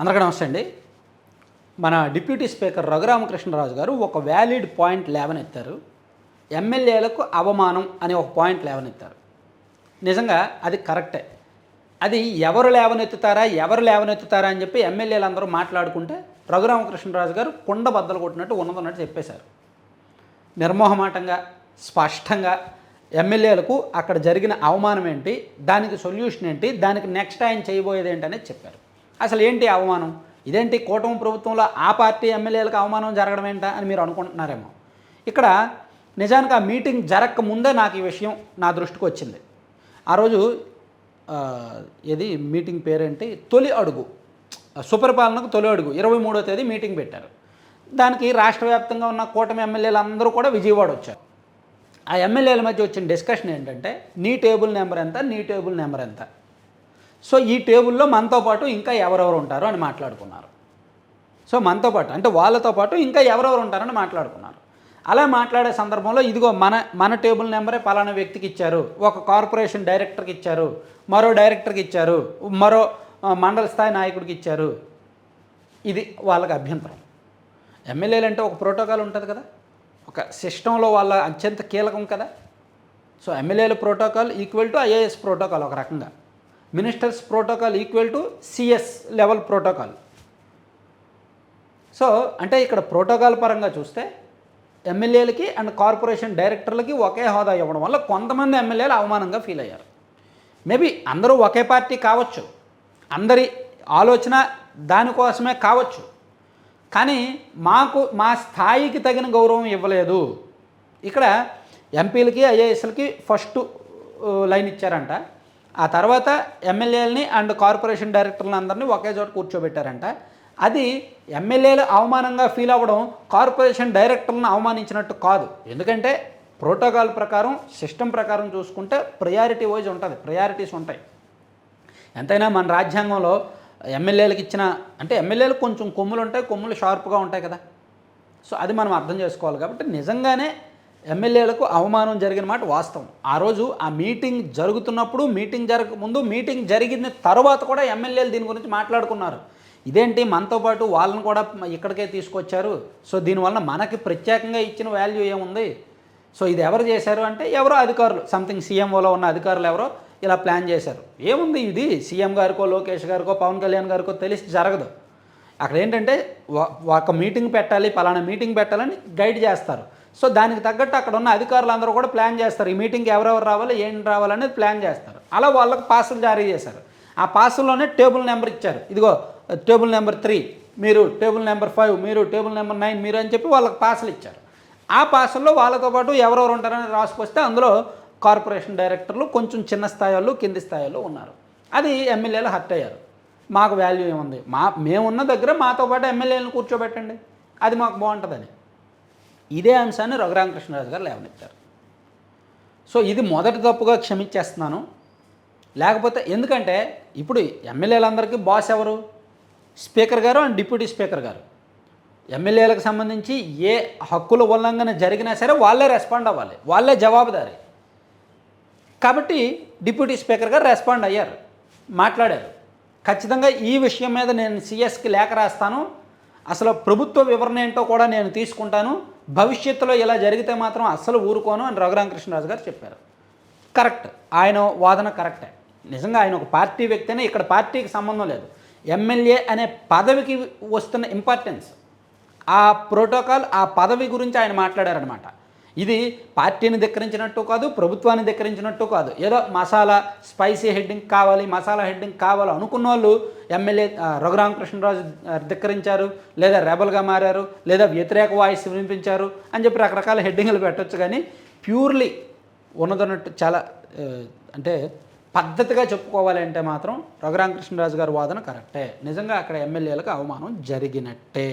అందరికీ నమస్తే అండి. మన డిప్యూటీ స్పీకర్ రఘురామకృష్ణరాజు గారు ఒక వ్యాలిడ్ పాయింట్ లేవనెత్తారు. ఎమ్మెల్యేలకు అవమానం అనే ఒక పాయింట్ లేవనెత్తారు. నిజంగా అది కరెక్టే. అది ఎవరు లేవనెత్తుతారా ఎవరు లేవనెత్తుతారా అని చెప్పి ఎమ్మెల్యేలు అందరూ మాట్లాడుకుంటే రఘురామకృష్ణరాజు గారు కుండ బద్దలు కొట్టినట్టు ఉన్నదన్నట్టు చెప్పేశారు. నిర్మోహమాటంగా స్పష్టంగా ఎమ్మెల్యేలకు అక్కడ జరిగిన అవమానం ఏంటి దానికి సొల్యూషన్ ఏంటి దానికి నెక్స్ట్ ఆయన చేయబోయేది ఏంటనేది చెప్పారు. అసలు ఏంటి అవమానం? ఇదేంటి కూటమి ప్రభుత్వంలో ఆ పార్టీ ఎమ్మెల్యేలకు అవమానం జరగడం ఏంటా అని మీరు అనుకుంటున్నారేమో. ఇక్కడ నిజానికి ఆ మీటింగ్ జరగక ముందే నాకు ఈ విషయం నా దృష్టికి వచ్చింది. ఆ రోజు ఇది ఏది మీటింగ్ పేరేంటి? తొలి అడుగు. సుపరిపాలనకు తొలి అడుగు. ఇరవై మూడో తేదీ మీటింగ్ పెట్టారు. దానికి రాష్ట్ర వ్యాప్తంగా ఉన్న కూటమి ఎమ్మెల్యేలు అందరూ కూడా విజయవాడ వచ్చారు. ఆ ఎమ్మెల్యేల మధ్య వచ్చిన డిస్కషన్ ఏంటంటే నీ టేబుల్ నెంబర్ ఎంత నీ టేబుల్ నెంబర్ ఎంత? సో ఈ టేబుల్లో మనతో పాటు ఇంకా ఎవరెవరు ఉంటారు అని మాట్లాడుకున్నారు. సో మనతో పాటు అంటే వాళ్ళతో పాటు ఇంకా ఎవరెవరు ఉంటారని మాట్లాడుకున్నారు. అలా మాట్లాడే సందర్భంలో ఇదిగో మన మన టేబుల్ నెంబరే పలానా వ్యక్తికి ఇచ్చారు ఒక కార్పొరేషన్ డైరెక్టర్కి ఇచ్చారు మరో డైరెక్టర్కి ఇచ్చారు మరో మండల స్థాయి నాయకుడికి ఇచ్చారు. ఇది వాళ్ళకి అభ్యంతరం. ఎమ్మెల్యేలు అంటే ఒక ప్రోటోకాల్ ఉంటుంది కదా ఒక సిస్టంలో వాళ్ళ అత్యంత కీలకం కదా. సో ఎమ్మెల్యేల protocol equal to IAS protocol ఒక రకంగా. Ministers protocol equal to CS level protocol. So అంటే ఇక్కడ ప్రోటోకాల్ పరంగా చూస్తే ఎమ్మెల్యేలకి అండ్ కార్పొరేషన్ డైరెక్టర్లకి ఒకే హోదా ఇవ్వడం వల్ల కొంతమంది ఎమ్మెల్యేలు అవమానంగా ఫీల్ అయ్యారు. మేబీ అందరూ ఒకే పార్టీ కావచ్చు. అందరి ఆలోచన దానికోసమే కావచ్చు. కానీ మాకు మా స్థాయికి తగిన గౌరవం ఇవ్వలేదు. ఇక్కడ ఎంపీలకి ఐఏఎస్లకి ఫస్ట్ లైన్ ఇచ్చారంట. ఆ తర్వాత ఎమ్మెల్యేలని అండ్ కార్పొరేషన్ డైరెక్టర్లను అందరినీ ఒకే చోట కూర్చోబెట్టారంట. అది ఎమ్మెల్యేలు అవమానంగా ఫీల్ అవ్వడం కార్పొరేషన్ డైరెక్టర్లను అవమానించినట్టు కాదు. ఎందుకంటే ప్రోటోకాల్ ప్రకారం సిస్టమ్ ప్రకారం చూసుకుంటే ప్రయారిటీ వైజ్ ఉంటుంది. ప్రయారిటీస్ ఉంటాయి. ఎంతైనా మన రాజ్యాంగంలో ఎమ్మెల్యేలకు ఇచ్చిన అంటే ఎమ్మెల్యేలకు కొంచెం కొమ్ములు ఉంటాయి కొమ్ములు షార్ప్గా ఉంటాయి కదా. సో అది మనం అర్థం చేసుకోవాలి కాబట్టి నిజంగానే ఎమ్మెల్యేలకు అవమానం జరిగిన మాట వాస్తవం. ఆ రోజు ఆ మీటింగ్ జరుగుతున్నప్పుడు మీటింగ్ జరగక ముందు మీటింగ్ జరిగిన తర్వాత కూడా ఎమ్మెల్యేలు దీని గురించి మాట్లాడుకున్నారు. ఇదేంటి? మనతో పాటు వాళ్ళని కూడా ఇక్కడికే తీసుకొచ్చారు. సో దీనివల్ల మనకి ప్రత్యేకంగా ఇచ్చిన వాల్యూ ఏముంది? సో ఇది ఎవరు చేశారు అంటే ఎవరో అధికారులు. సంథింగ్ సీఎంఓలో ఉన్న అధికారులు ఎవరో ఇలా ప్లాన్ చేశారు. ఏముంది ఇది? సీఎం గారికో లోకేష్ గారికో పవన్ కళ్యాణ్ గారికో తెలిసి జరగదు. అక్కడ ఏంటంటే ఒక- ఒక మీటింగ్ పెట్టాలి పలానా మీటింగ్ పెట్టాలని గైడ్ చేస్తారు. సో దానికి తగ్గట్టు అక్కడ ఉన్న అధికారులు అందరూ కూడా ప్లాన్ చేస్తారు. ఈ మీటింగ్కి ఎవరెవరు రావాలి ఏం రావాలనేది ప్లాన్ చేస్తారు. అలా వాళ్ళకి పాసులు జారీ చేశారు. ఆ పాసుల్లోనే టేబుల్ నెంబర్ ఇచ్చారు. ఇదిగో టేబుల్ నెంబర్ త్రీ మీరు టేబుల్ నెంబర్ ఫైవ్ మీరు టేబుల్ నెంబర్ నైన్ మీరు అని చెప్పి వాళ్ళకి పాసులు ఇచ్చారు. ఆ పాసుల్లో వాళ్ళతో పాటు ఎవరెవరు ఉంటారని రాసుకొస్తే అందులో కార్పొరేషన్ డైరెక్టర్లు కొంచెం చిన్న స్థాయిలో కింది స్థాయిలో ఉన్నారు. అది ఎమ్మెల్యేలు హర్ట్ అయ్యారు. మాకు వాల్యూ ఏముంది? మా మేమున్న దగ్గర మాతో పాటు ఎమ్మెల్యేలను కూర్చోబెట్టండి. అది మాకు బాగుంటుందని. ఇదే అంశాన్ని రఘురామకృష్ణరాజు గారు లేవనెత్తారు. సో ఇది మొదటి తప్పుగా క్షమించేస్తున్నాను. లేకపోతే ఎందుకంటే ఇప్పుడు ఎమ్మెల్యేలందరికీ బాస్ ఎవరు? స్పీకర్ గారు అండ్ డిప్యూటీ స్పీకర్ గారు. ఎమ్మెల్యేలకు సంబంధించి ఏ హక్కుల ఉల్లంఘన జరిగినా సరే వాళ్ళే రెస్పాండ్ అవ్వాలి. వాళ్ళే జవాబుదారి. కాబట్టి డిప్యూటీ స్పీకర్ గారు రెస్పాండ్ అయ్యారు. మాట్లాడారు. ఖచ్చితంగా ఈ విషయం మీద నేను సిఎస్కి లేఖ రాస్తాను. అసలు ప్రభుత్వ వివరణ ఏంటో కూడా నేను తీసుకుంటాను. భవిష్యత్తులో ఇలా జరిగితే మాత్రం అస్సలు ఊరుకోను అని రఘురామకృష్ణరాజు గారు చెప్పారు. కరెక్ట్. ఆయన వాదన కరెక్టే. నిజంగా ఆయన ఒక పార్టీ వ్యక్తినే ఇక్కడ పార్టీకి సంబంధం లేదు. ఎమ్మెల్యే అనే పదవికి వస్తున్న ఇంపార్టెన్స్. ఆ ప్రోటోకాల్ ఆ పదవి గురించి ఆయన మాట్లాడారనమాట ఇది పార్టీని ధిక్కరించినట్టు కాదు ప్రభుత్వాన్ని ధిక్కరించినట్టు కాదు. ఏదో మసాలా స్పైసీ హెడ్డింగ్ కావాలి మసాలా హెడ్డింగ్ కావాలి అనుకున్న వాళ్ళు ఎమ్మెల్యే రఘురామకృష్ణరాజు ధిక్కరించారు లేదా రెబల్గా మారారు లేదా వ్యతిరేక వాయిస్ వినిపించారు అని చెప్పి రకరకాల హెడ్డింగ్లు పెట్టొచ్చు కానీ ప్యూర్లీ ఉన్నదన్నట్టు చాలా అంటే పద్ధతిగా చెప్పుకోవాలి అంటే మాత్రం రఘురామకృష్ణరాజు గారి వాదన కరెక్టే. నిజంగా అక్కడ ఎమ్మెల్యేలకు అవమానం జరిగినట్టే.